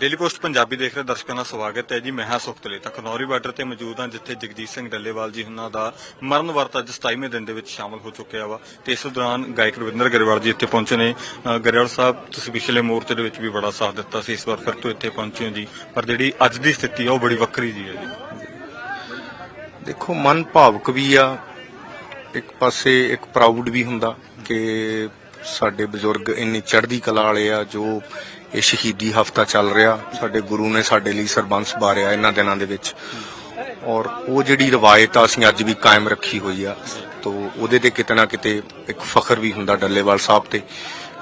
Daily post Punjabi ਦੇਖ ਰਹੇ ਦਰਸ਼ਕਾਂ ਦਾ ਸਵਾਗਤ ਹੈ ਜੀ। ਮੈਂ ਹਾਂ ਸੁਖਤਲੇ ਤਾਂ ਬਾਰਡਰ ਤੇ ਮੌਜੂਦ ਹਾਂ, ਜਿੱਥੇ ਜਗਜੀਤ ਸਿੰਘ ਡੱਲੇਵਾਲ ਜੀ ਉਹਨਾਂ ਦਾ ਮਰਨ ਵਰਤ ਅੱਜ 27ਵੇਂ ਦਿਨ ਦੇ ਵਿੱਚ ਸ਼ਾਮਲ ਹੋ ਚੁੱਕਿਆ ਵਾ। ਤੇ ਇਸ ਦੌਰਾਨ ਗਾਇਕ ਰਵਿੰਦਰ ਗਰੇਵਾਲ ਜੀ ਇੱਥੇ ਪਹੁੰਚੇ ਨੇ। ਗਰੇਵਾਲ ਸਾਹਿਬ, ਤੁਸੀਂ ਪਿਛਲੇ ਮੋਰਚੇ ਦੇ ਵਿੱਚ ਵੀ ਬੜਾ ਸਾਥ ਦਿੱਤਾ ਸੀ। ਇਸ ਵਾਰ ਫਿਰ ਤੋਂ ਇੱਥੇ ਪਹੁੰਚੇ ਹੋ ਜੀ। ਪਰ ਜਿਹੜੀ ਅੱਜ ਦੀ ਸਥਿਤੀ ਆ, ਉਹ ਬੜੀ ਵੱਖਰੀ ਜੀ ਹੈ ਜੀ। ਦੇਖੋ, ਮਨ ਭਾਵਕ ਵੀ ਆ। ਇੱਕ ਪਾਸੇ ਇੱਕ ਪ੍ਰਾਊਡ ਵੀ ਹੁੰਦਾ ਕਿ ਸਾਡੇ ਬਜ਼ੁਰਗ ਇੰਨੀ ਚੜ੍ਹਦੀ ਕਲਾ ਵਾਲੇ ਆ, ਜੋ ਇਹ ਸ਼ਹੀਦੀ ਹਫਤਾ ਚੱਲ ਰਿਹਾ। ਸਾਡੇ ਗੁਰੂ ਨੇ ਸਾਡੇ ਲਈ ਸਰਬੰਸ ਬਾਰਿਆ ਇਹਨਾਂ ਦਿਨਾਂ ਦੇ ਵਿੱਚ। ਔਰ ਉਹ ਜਿਹੜੀ ਰਵਾਇਤ ਆ, ਅਸੀਂ ਅੱਜ ਵੀ ਕਾਇਮ ਰੱਖੀ ਹੋਈ ਆ, ਤੋ ਉਹਦੇ ਤੇ ਕਿਤੇ ਨਾ ਕਿਤੇ ਇੱਕ ਫਖਰ ਵੀ ਹੁੰਦਾ ਡੱਲੇਵਾਲ ਸਾਹਿਬ ਤੇ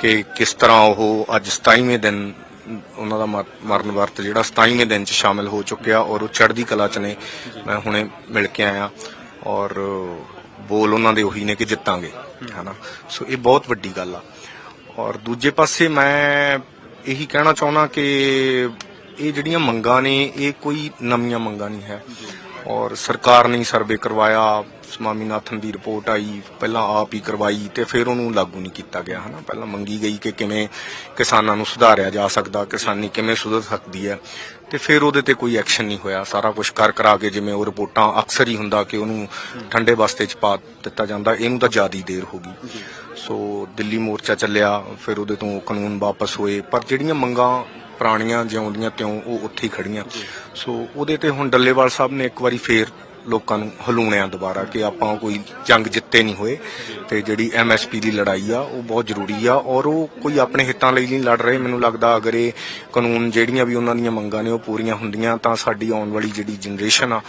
ਕਿ ਕਿਸ ਤਰ੍ਹਾਂ ਉਹ ਅੱਜ 27ਵੇਂ ਦਿਨ ਉਹਨਾਂ ਦਾ ਮਰਨ ਵਰਤ ਜਿਹੜਾ 27ਵੇਂ ਦਿਨ ਚ ਸ਼ਾਮਿਲ ਹੋ ਚੁੱਕਿਆ ਔਰ ਉਹ ਚੜ੍ਹਦੀ ਕਲਾ ਚ ਨੇ। ਮੈਂ ਹੁਣੇ ਮਿਲ ਕੇ ਆਇਆ ਔਰ ਬੋਲ ਉਹਨਾਂ ਦੇ ਉਹੀ ਨੇ ਕਿ ਜਿੱਤਾਂਗੇ, ਹਨਾ? ਸੋ ਇਹ ਬਹੁਤ ਵੱਡੀ ਗੱਲ ਆ। ਔਰ ਦੂਜੇ ਪਾਸੇ ਮੈਂ ਇਹੀ ਕਹਿਣਾ ਚਾਹੁੰਦਾ ਕਿ ਇਹ ਜਿਹੜੀਆਂ ਮੰਗਾਂ ਨੇ, ਇਹ ਕੋਈ ਨਵੀਆਂ ਮੰਗਾਂ ਨਹੀਂ ਹੈ। ਔਰ ਸਰਕਾਰ ਨੇ ਸਰਵੇ ਕਰਵਾਇਆ, ਸਵਾਮੀਨਾਥਨ ਦੀ ਰਿਪੋਰਟ ਆਈ, ਪਹਿਲਾਂ ਆਪ ਹੀ ਕਰਵਾਈ ਤੇ ਫਿਰ ਉਹਨੂੰ ਲਾਗੂ ਨਹੀਂ ਕੀਤਾ ਗਿਆ, ਹਨਾ? ਪਹਿਲਾਂ ਮੰਗੀ ਗਈ ਕਿ ਕਿਵੇਂ ਕਿਸਾਨਾਂ ਨੂੰ ਸੁਧਾਰਿਆ ਜਾ ਸਕਦਾ, ਕਿਸਾਨੀ ਕਿਵੇਂ ਸੁਧਰ ਸਕਦੀ ਹੈ। ਤੇ ਫਿਰ ਉਹਦੇ ਤੇ ਕੋਈ ਐਕਸ਼ਨ ਨਹੀਂ ਹੋਇਆ। ਸਾਰਾ ਕੁਝ ਕਰ ਕਰਾ ਕੇ ਜਿਵੇਂ ਉਹ ਰਿਪੋਰਟਾਂ ਅਕਸਰ ਹੀ ਹੁੰਦਾ ਕਿ ਉਹਨੂੰ ਠੰਡੇ ਬਸਤੇ ਚ ਪਾ ਦਿੱਤਾ ਜਾਂਦਾ, ਇਹਨੂੰ ਤਾਂ ਜ਼ਿਆਦਾ ਦੇਰ ਹੋ ਗਈ। ਸੋ ਦਿੱਲੀ ਮੋਰਚਾ ਚੱਲਿਆ, ਫਿਰ ਉਹਦੇ ਤੋਂ ਕਾਨੂੰਨ ਵਾਪਸ ਹੋਏ। ਪਰ ਜਿਹੜੀਆਂ ਮੰਗਾਂ ਪੁਰਾਣੀਆਂ ਜਿਉਂਦੀਆਂ ਤਿਉਂ, ਉਹ ਉੱਥੇ ਹੀ ਖੜੀਆਂ। ਸੋ ਉਹਦੇ ਤੇ ਹੁਣ ਡੱਲੇਵਾਲ ਸਾਹਿਬ ਨੇ ਇੱਕ ਵਾਰੀ ਫੇਰ ਲੋਕਾਂ ਨੂੰ ਹਲੂਣਿਆ ਦੁਬਾਰਾ ਕਿ ਆਪਾਂ ਕੋਈ ਜੰਗ ਜਿੱਤੇ ਨਹੀਂ ਹੋਏ ਤੇ ਜਿਹੜੀ ਐਮਐਸਪੀ ਦੀ ਲੜਾਈ ਆ ਉਹ ਬਹੁਤ ਜ਼ਰੂਰੀ ਆ ਔਰ ਉਹ ਕੋਈ ਆਪਣੇ ਹਿੱਤਾਂ ਲਈ ਨਹੀਂ ਲੜ ਰਹੇ। ਮੈਨੂੰ ਲੱਗਦਾ ਅਗਰ ਇਹ ਕਾਨੂੰਨ ਜਿਹੜੀਆਂ ਵੀ ਉਹਨਾਂ ਦੀਆਂ ਮੰਗਾਂ ਨੇ ਉਹ ਪੂਰੀਆਂ ਹੁੰਦੀਆਂ ਤਾਂ ਸਾਡੀ ਆਉਣ ਵਾਲੀ ਜਿਹੜੀ ਜਨਰੇਸ਼ਨ ਆ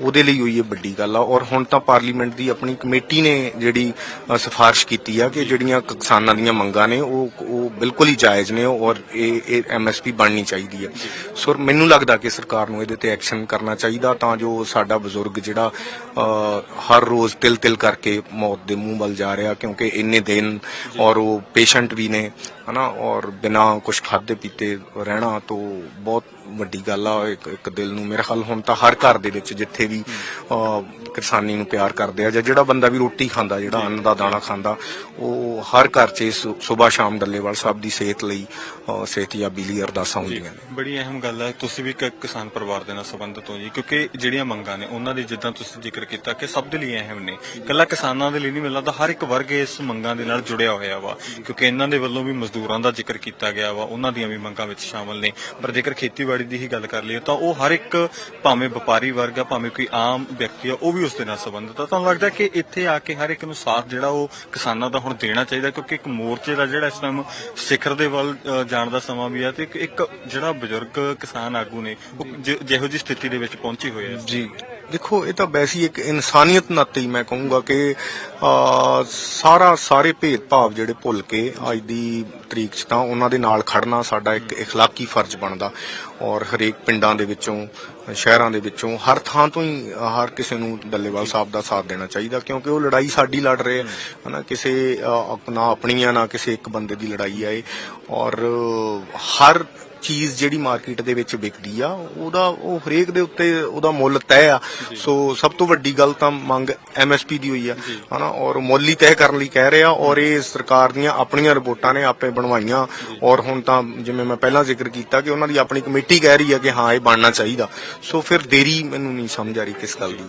ਉਹਦੇ ਲਈ ਹੋਈ ਇਹ ਵੱਡੀ ਗੱਲ ਆ। ਔਰ ਹੁਣ ਤਾਂ ਪਾਰਲੀਮੈਂਟ ਦੀ ਆਪਣੀ ਕਮੇਟੀ ਨੇ ਜਿਹੜੀ ਅ, ਸਿਫਾਰਿਸ਼ ਕੀਤੀ ਆ ਕਿ ਜਿਹੜੀਆਂ ਕਿਸਾਨਾਂ ਦੀਆਂ ਮੰਗਾਂ ਨੇ ਉਹ ਉਹ ਬਿਲਕੁਲ ਹੀ ਜਾਇਜ਼ ਨੇ ਔਰ ਇਹ ਇਹ ਐਮਐਸਪੀ ਬਣਨੀ ਚਾਹੀਦੀ ਹੈ ਸੋ ਮੈਨੂੰ ਲੱਗਦਾ ਕਿ ਸਰਕਾਰ ਨੂੰ ਇਹਦੇ ਤੇ ਐਕਸ਼ਨ ਕਰਨਾ ਚਾਹੀਦਾ ਤਾਂ ਜੋ ਸਾਡਾ ਬਜ਼ੁਰਗ ਜਿਹੜਾ ਅ, ਹਰ ਰੋਜ਼ ਤਿਲ ਤਿਲ ਕਰਕੇ ਮੌਤ ਦੇ ਮੂੰਹ ਵੱਲ ਜਾ ਰਿਹਾ ਕਿਉਂਕਿ ਇੰਨੇ ਦਿਨ ਔਰ ਉਹ ਪੇਸ਼ੈਂਟ ਵੀ ਨੇ ਹਨਾ ਔਰ ਬਿਨਾ ਕੁਝ ਖਾਦੇ ਪੀਤੇ ਰਹਿਣਾ ਤੋਂ ਬਹੁਤ ਵੱਡੀ ਗੱਲ ਆ ਇੱਕ ਇੱਕ ਦਿਲ ਨੂੰ ਮੇਰੇ ਖਿਆਲ ਹੁਣ ਤਾਂ ਹਰ ਘਰ ਦੇ ਵਿੱਚ ਜਿੱਥੇ ਵੀ ਕਿਸਾਨੀ ਨੂੰ ਪਿਆਰ ਕਰਦੇ ਆ ਜਾਂ ਜਿਹੜਾ ਬੰਦਾ ਵੀ ਰੋਟੀ ਖਾਂਦਾ ਜਿਹੜਾ ਅੰਨ ਦਾ ਦਾਣਾ ਖਾਂਦਾ ਉਹ ਹਰ ਘਰ 'ਚ ਸਵੇਰ ਸ਼ਾਮ ਡੱਲੇਵਾਲ ਸਾਹਿਬ ਦੀ ਸਿਹਤ ਲਈ ਸਿਹਤਯਾਬੀ ਲਈ ਅਰਦਾਸਾਂ ਹੁੰਦੀਆਂ ਨੇ। ਬੜੀ ਅਹਿਮ ਗੱਲ ਹੈ ਤੁਸੀਂ ਵੀ ਇੱਕ ਕਿਸਾਨ ਪਰਿਵਾਰ ਦੇ ਨਾਲ ਸੰਬੰਧਿਤ ਹੋ ਜੀ ਕਿਉਂਕਿ ਜਿਹੜੀਆਂ ਮੰਗਾਂ ਨੇ ਉਹਨਾਂ ਦੀ ਜਿੱਦਾਂ ਤੁਸੀਂ ਜ਼ਿਕਰ ਕੀਤਾ ਕਿ ਸਭ ਦੇ ਲਈ ਅਹਿਮ ਨੇ। ਕੱਲਾ ਕਿਸਾਨਾਂ ਦੇ ਲਈ ਨਹੀਂ ਮਿਲਦਾ ਹਰ ਇੱਕ ਵਰਗ ਇਸ ਮੰਗਾਂ ਦੇ ਨਾਲ ਜੁੜਿਆ ਹੋਇਆ ਵਾ ਕਿਉਂਕਿ ਇਹਨਾਂ ਦੇ ਵੱਲੋਂ ਵੀ ਮਜ਼ਦੂਰਾਂ ਦਾ ਜ਼ਿਕਰ ਕੀਤਾ ਗਿਆ ਵਾ ਉਹਨਾਂ ਦੀਆਂ ਵੀ ਮੰਗਾਂ ਵਿੱਚ ਸ਼ਾਮਲ ਨੇ। ਪਰ ਜੇਕਰ ਖੇਤੀਬਾੜੀ ਦੀ ਹੀ ਗੱਲ ਕਰ ਲਈਏ ਤਾਂ ਉਹ ਹਰ ਇੱਕ ਭਾਵੇਂ ਵਪਾਰੀ ਵਰਗ ਆ ਭਾਵੇਂ ਕੋਈ ਆਮ ਵਿਅਕਤੀ ਆ ਉਹ ਵੀ ਉਸ ਦੇ ਨਾਲ ਸੰਬੰਧਿਤ ਆ ਤੁਹਾਨੂੰ ਲੱਗਦਾ ਕਿ ਇੱਥੇ ਆ ਕੇ ਹਰ ਇੱਕ ਨੂੰ ਸਾਥ ਜਿਹੜਾ ਉਹ ਕਿਸਾਨਾਂ ਦਾ ਹੁਣ ਦੇਣਾ ਚਾਹੀਦਾ ਕਿਉਂਕਿ ਇੱਕ ਮੋਰਚੇ ਦਾ ਜਿਹੜਾ ਇਸ ਟਾਈਮ ਸਿਖਰ ਦੇ ਵੱਲ ਅ, ਜਾਣ ਦਾ ਸਮਾਂ ਵੀ ਆ ਤੇ ਇੱਕ- ਇੱਕ ਜਿਹੜਾ ਬਜ਼ੁਰਗ ਕਿਸਾਨ ਆਗੂ ਨੇ ਉਹ ਜ- ਜਿਹੋ ਜਿਹੀ ਸਥਿਤੀ ਦੇ ਵਿੱਚ ਪਹੁੰਚੇ ਹੋਏ ਆ ਜੀ ਦੇਖੋ ਇਹ ਤਾਂ ਵੈਸੀ ਇੱਕ ਇਨਸਾਨੀਅਤ ਨਾਤੇ ਹੀ ਮੈਂ ਕਹੂੰਗਾ ਕਿ ਅ, ਸਾਰਾ ਸਾਰੇ ਭੇਦਭਾਵ ਜਿਹੜੇ ਭੁੱਲ ਕੇ ਅੱਜ ਦੀ ਤਰੀਕ 'ਚ ਤਾਂ ਉਹਨਾਂ ਦੇ ਨਾਲ ਖੜਨਾ ਸਾਡਾ ਇੱਕ اخلاقی ਫਰਜ਼ ਬਣਦਾ ਔਰ ਹਰੇਕ ਪਿੰਡਾਂ ਦੇ ਵਿੱਚੋਂ ਸ਼ਹਿਰਾਂ ਦੇ ਵਿੱਚੋਂ ਹਰ ਥਾਂ ਤੋਂ ਹੀ ਹਰ ਕਿਸੇ ਨੂੰ ਡੱਲੇਵਾਲ ਸਾਹਿਬ ਦਾ ਸਾਥ ਦੇਣਾ ਚਾਹੀਦਾ ਕਿਉਂਕਿ ਉਹ ਲੜਾਈ ਸਾਡੀ ਲੜ ਰਹੇ ਆ। ਹਨਾ ਕਿਸੇ ਅ, ਆਪਣਾ ਆਪਣੀਆਂ ਨਾ ਕਿਸੇ ਇੱਕ ਬੰਦੇ ਦੀ ਲੜਾਈ ਆ ਇਹ। ਔਰ ਹਰ ਚੀਜ਼ ਜਿਹੜੀ ਮਾਰਕੀਟ ਦੇ ਵਿੱਚ ਵਿਕਦੀ ਆ ਉਹਦਾ ਉਹ ਹਰੇਕ ਦੇ ਉੱਤੇ ਉਹਦਾ ਮੁੱਲ ਤੈਅ ਆ। ਸੋ ਸਭ ਤੋਂ ਵੱਡੀ ਗੱਲ ਤਾਂ ਮੰਗ ਐਮਐਸਪੀ ਦੀ ਹੋਈ ਆ। ਹਨਾ ਔਰ ਮੁੱਲ ਹੀ ਤੈਅ ਕਰਨ ਲਈ ਕਹਿ ਰਹੇ ਆ ਔਰ ਇਹ ਸਰਕਾਰ ਦੀਆਂ ਆਪਣੀਆਂ ਰਿਪੋਰਟਾਂ ਨੇ ਆਪੇ ਬਣਵਾਈਆਂ। ਔਰ ਹੁਣ ਤਾਂ ਜਿਵੇਂ ਮੈਂ ਪਹਿਲਾਂ ਜ਼ਿਕਰ ਕੀਤਾ ਕਿ ਉਹਨਾਂ ਦੀ ਆਪਣੀ ਕਮੇਟੀ ਕਹਿ ਰਹੀ ਹੈ ਕਿ ਹਾਂ, ਇਹ ਬਣਨਾ ਚਾਹੀਦਾ। ਸੋ ਫਿਰ ਦੇਰੀ ਮੈਨੂੰ ਨਹੀਂ ਸਮਝ ਆ ਰਹੀ ਕਿਸ ਗੱਲ ਦੀ।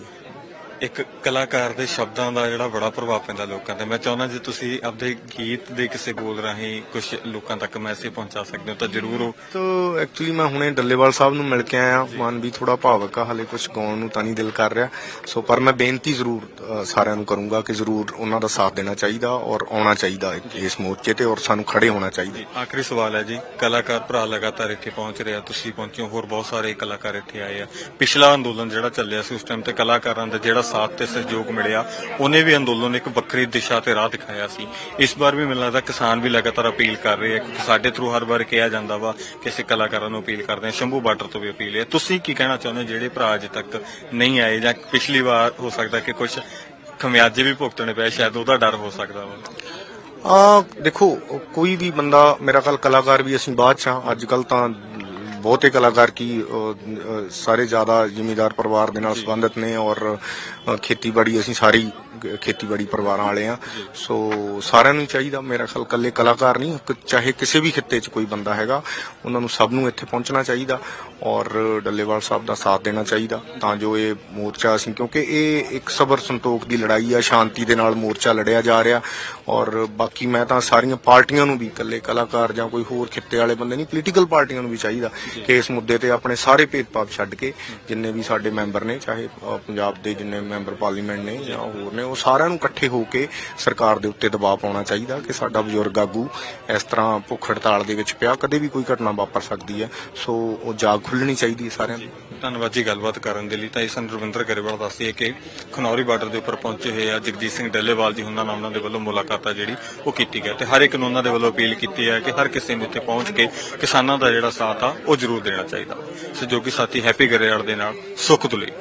ਇੱਕ ਕਲਾਕਾਰ ਦੇ ਸ਼ਬਦਾਂ ਦਾ ਜਿਹੜਾ ਬੜਾ ਪ੍ਰਭਾਵ ਪੈਂਦਾ ਲੋਕਾਂ ਤੇ। ਮੈਂ ਚਾਹੁੰਦਾ ਜੇ ਤੁਸੀਂ ਆਪਦੇ ਗੀਤ ਦੇ ਕਿਸੇ ਬੋਲ ਰਾਹੀਂ ਕੁਝ ਲੋਕਾਂ ਤੱਕ ਮੈਸੇਜ ਪਹੁੰਚਾ ਸਕਦੇ ਹੋ ਤਾਂ ਜ਼ਰੂਰ ਉਹ ਤੋ ਐਕਚੁਅਲੀ ਮੈਂ ਹੁਣੇ ਡੱਲੇਵਾਲ ਸਾਹਿਬ ਨੂੰ ਮਿਲ ਕੇ ਆਇਆ। ਮਨ ਵੀ ਥੋੜਾ ਭਾਵਕ ਆ ਹਲੇ ਕੁਝ ਗਾਉਣ ਨੂੰ ਤਾਂ ਨਹੀਂ ਦਿਲ ਕਰ ਰਿਹਾ। ਸੋ ਪਰ ਮੈਂ ਬੇਨਤੀ ਜ਼ਰੂਰ ਸਾਰਿਆਂ ਨੂੰ ਕਰੂੰਗਾ ਕਿ ਜ਼ਰੂਰ ਉਹਨਾਂ ਦਾ ਸਾਥ ਦੇਣਾ ਚਾਹੀਦਾ ਔਰ ਆਉਣਾ ਚਾਹੀਦਾ ਇਸ ਮੋਰਚੇ ਤੇ ਔਰ ਸਾਨੂੰ ਖੜੇ ਹੋਣਾ ਚਾਹੀਦਾ। ਆਖਰੀ ਸਵਾਲ ਹੈ ਜੀ। ਕਲਾਕਾਰ ਭਰਾ ਲਗਾਤਾਰ ਇੱਥੇ ਪਹੁੰਚ ਰਿਹਾ ਤੁਸੀਂ ਪਹੁੰਚੇ ਹੋਰ ਬਹੁਤ ਸਾਰੇ ਕਲਾਕਾਰ ਇੱਥੇ ਆਏ ਆ। ਪਿਛਲਾ ਅੰਦੋਲਨ ਜਿਹੜਾ ਚੱਲਿਆ ਸੀ ਉਸ ਟਾਈਮ ਤੇ ਕਲਾਕਾਰਾਂ ਦਾ ਜਿਹੜਾ ਸਾਥ ਤੇ ਸਹਿਯੋਗ ਮਿਲਿਆ। ਉਹਨੇ ਵੀ ਅੰਦੋਲਨ ਇੱਕ ਵੱਖਰੀ ਦਿਸ਼ਾ ਤੇ ਰਾਹ ਦਿਖਾਇਆ ਸੀ। ਇਸ ਵਾਰ ਵੀ ਮੈਨੂੰ ਲੱਗਦਾ ਕਿਸਾਨ ਵੀ ਲਗਾਤਾਰ ਅਪੀਲ ਕਰ ਰਹੇ ਆ, ਕਿਉਂਕਿ ਸਾਡੇ ਥਰੂ ਹਰ ਵਾਰ ਕਿਹਾ ਜਾਂਦਾ ਵਾ ਕਿ ਕਲਾਕਾਰਾਂ ਨੂੰ ਅਪੀਲ ਕਰਦੇ ਹਾਂ। ਸ਼ੰਭੂ ਬਾਰਡਰ ਤੋਂ ਵੀ ਅਪੀਲ ਹੈ। ਤੁਸੀਂ ਕੀ ਕਹਿਣਾ ਚਾਹੁੰਦੇ ਹੋ? ਜਿਹੜੇ ਭਰਾ ਅਜੇ ਤੱਕ ਨਹੀਂ ਆਏ ਜਾਂ ਪਿਛਲੀ ਵਾਰ ਹੋ ਸਕਦਾ ਕਿ ਕੁਝ ਖਮਿਆਜੇ ਵੀ ਭੁਗਤਣੇ ਪਏ, ਸ਼ਾਇਦ ਉਹਦਾ ਡਰ ਹੋ ਸਕਦਾ ਵਾ। ਆ, ਦੇਖੋ, ਕੋਈ ਵੀ ਬੰਦਾ, ਮੇਰਾ ਕੱਲ ਕਲਾਕਾਰ ਵੀ ਅਸੀਂ ਬਾਅਦ ਚ ਅੱਜ ਕੱਲ ਤਾਂ ਬਹੁਤੇ ਕਲਾਕਾਰ ਕੀ ਸਾਰੇ ਜ਼ਿਆਦਾ ਜ਼ਿਮੀਦਾਰ ਪਰਿਵਾਰ ਦੇ ਨਾਲ ਸੰਬੰਧਿਤ ਨੇ ਔਰ ਖੇਤੀਬਾੜੀ ਅਸੀਂ ਸਾਰੀ ਖੇਤੀਬਾੜੀ ਪਰਿਵਾਰਾਂ ਵਾਲੇ ਆ ਸੋ ਸਾਰਿਆਂ ਨੂੰ ਚਾਹੀਦਾ ਮੇਰਾ ਖਿਆਲ ਕੱਲੇ ਕਲਾਕਾਰ ਨਹੀਂ ਚਾਹੇ ਕਿਸੇ ਵੀ ਖਿੱਤੇ 'ਚ ਕੋਈ ਬੰਦਾ ਹੈਗਾ ਉਹਨਾਂ ਨੂੰ ਸਭ ਨੂੰ ਇੱਥੇ ਪਹੁੰਚਣਾ ਚਾਹੀਦਾ। ਔਰ ਡੱਲੇਵਾਲ ਸਾਹਿਬ ਦਾ ਸਾਥ ਦੇਣਾ ਚਾਹੀਦਾ, ਤਾਂ ਜੋ ਇਹ ਮੋਰਚਾ ਅਸੀਂ, ਕਿਉਂਕਿ ਇਹ ਇੱਕ ਸਬਰ ਸੰਤੋਖ ਦੀ ਲੜਾਈ ਆ, ਸ਼ਾਂਤੀ ਦੇ ਨਾਲ ਮੋਰਚਾ ਲੜਿਆ ਜਾ ਰਿਹਾ। ਔਰ ਬਾਕੀ ਮੈਂ ਤਾਂ ਸਾਰੀਆਂ ਪਾਰਟੀਆਂ ਨੂੰ ਵੀ, ਇਕੱਲੇ ਕਲਾਕਾਰ ਜਾਂ ਕੋਈ ਹੋਰ ਖਿੱਤੇ ਵਾਲੇ ਬੰਦੇ ਨਹੀਂ ਪੋਲੀਟੀਕਲ ਪਾਰਟੀਆਂ ਨੂੰ ਵੀ ਚਾਹੀਦਾ ਕਿ ਇਸ ਮੁੱਦੇ ਤੇ ਆਪਣੇ ਸਾਰੇ ਭੇਦਭਾਵ ਛੱਡ ਕੇ ਜਿੰਨੇ ਵੀ ਸਾਡੇ ਮੈਂਬਰ ਨੇ, ਚਾਹੇ ਪੰਜਾਬ ਦੇ ਜਿੰਨੇ ਮੈਂਬਰ ਪਾਰਲੀਮੈਂਟ ਨੇ ਜਾਂ ਹੋਰ ਨੇ, ਉਹ ਸਾਰਿਆਂ ਨੂੰ ਇਕੱਠੇ ਹੋ ਕੇ ਸਰਕਾਰ ਦੇ ਉੱਤੇ ਦਬਾਅ ਪਾਉਣਾ ਚਾਹੀਦਾ ਕਿ ਸਾਡਾ ਬਜ਼ੁਰਗ ਆਗੂ ਇਸ ਤਰ੍ਹਾਂ ਭੁੱਖ ਹੜਤਾਲ ਦੇ ਵਿੱਚ ਪਿਆ, ਕਦੇ ਵੀ ਕੋਈ ਘਟਨਾ ਵਾਪਰ ਸਕਦੀ ਹੈ। ਸੋ ਉਹ ਜਾਗ ਖੁੱਲਣੀ ਚਾਹੀਦੀ ਹੈ ਸਾਰਿਆਂ ਦੀ ਧੰਨਵਾਦ ਜੀ ਗੱਲਬਾਤ ਕਰਨ ਦੇ ਲਈ। ਤਾਂ ਇਸ ਰਵਿੰਦਰ ਗਰੇਵਾਲ ਦੱਸਦੀ ਹੈ ਕਿ ਖਨੌਰੀ ਬਾਰਡਰ ਦੇ ਉੱਪਰ ਪਹੁੰਚੇ ਹੋਏ ਆ ਜਗਜੀਤ ਸਿੰਘ ਡੱਲੇਵਾਲ ਜੀ ਉਹਨਾਂ ਨਾਲ ਉਹਨਾਂ ਦੇ ਵੱਲੋਂ ਮੁਲਾਕਾਤ ਆ ਜਿਹੜੀ ਉਹ ਕੀਤੀ ਗਈ ਤੇ ਹਰ ਇੱਕ ਨੂੰ ਉਹਨਾਂ ਦੇ ਵੱਲੋਂ ਅਪੀਲ ਕੀਤੀ ਹੈ ਕਿ ਹਰ ਕਿਸੇ ਨੂੰ ਇੱਥੇ ਪਹੁੰਚ ਕੇ ਕਿਸਾਨਾਂ ਦਾ ਜਿਹੜਾ ਸਾਥ ਆ ਉਹ ਜ਼ਰੂਰ ਦੇਣਾ ਚਾਹੀਦਾ। ਸਹਿਯੋਗੀ ਸਾਥੀ ਹੈਪੀ ਗਰੇਵਾਲ ਦੇ ਨਾਲ ਸੁਖ ਦੁਲੇ